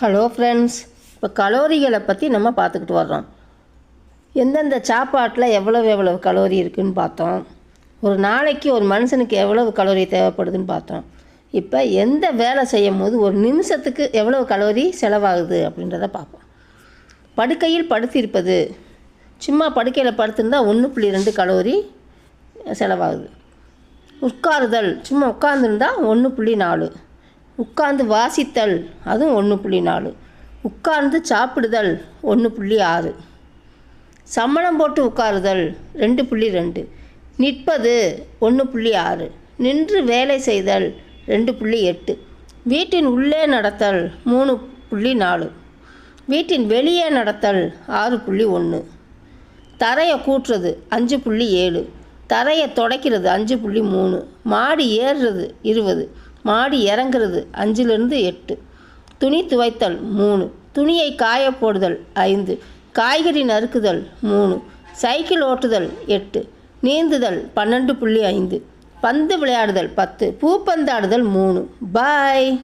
Hello friends இப்போ கலோரிகளை பற்றி நம்ம பார்த்துக்கிட்டு வர்றோம். எந்தெந்த சாப்பாட்டில் எவ்வளவு எவ்வளவு கலோரி இருக்குதுன்னு பார்த்தோம். ஒரு நாளைக்கு ஒரு மனுஷனுக்கு எவ்வளவு கலோரி தேவைப்படுதுன்னு பார்த்தோம். இப்போ எந்த வேலை செய்யும் போது ஒரு நிமிஷத்துக்கு எவ்வளவு கலோரி செலவாகுது அப்படின்றத பார்ப்போம். படுக்கையில் படுத்திருப்பது. சும்மா படுக்கையில் படுத்திருந்தால் ஒன்று புள்ளி ரெண்டு கலோரி செலவாகுது. உட்காருதல். சும்மா உட்காந்துருந்தா ஒன்று புள்ளி நாலு. உட்கார்ந்து வாசித்தல் அதுவும் ஒன்று புள்ளி நாலு. உட்கார்ந்து சாப்பிடுதல் ஒன்று புள்ளி ஆறு. சம்மணம் போட்டு உட்காருதல் ரெண்டு புள்ளி ரெண்டு. நிற்பது ஒன்று புள்ளி ஆறு. நின்று வேலை செய்தல் ரெண்டு புள்ளி எட்டு. வீட்டின் உள்ளே நடத்தல் மூணு புள்ளி நாலு. வீட்டின் வெளியே நடத்தல் ஆறு புள்ளி ஒன்று தரையை கூட்டுறது அஞ்சு புள்ளி ஏழு. தரையை துடைக்கிறது அஞ்சு புள்ளி மூணு. மாடி ஏறுறது இருபது. மாடி இறங்குறது அஞ்சுலேருந்து எட்டு. துணி துவைத்தல் மூணு. துணியை காய போடுதல் ஐந்து. காய்கறி நறுக்குதல் மூணு. சைக்கிள் ஓட்டுதல் எட்டு. நீந்துதல் பன்னெண்டு புள்ளி ஐந்து. பந்து விளையாடுதல் பத்து. பூப்பந்தாடுதல் மூணு. பாய்.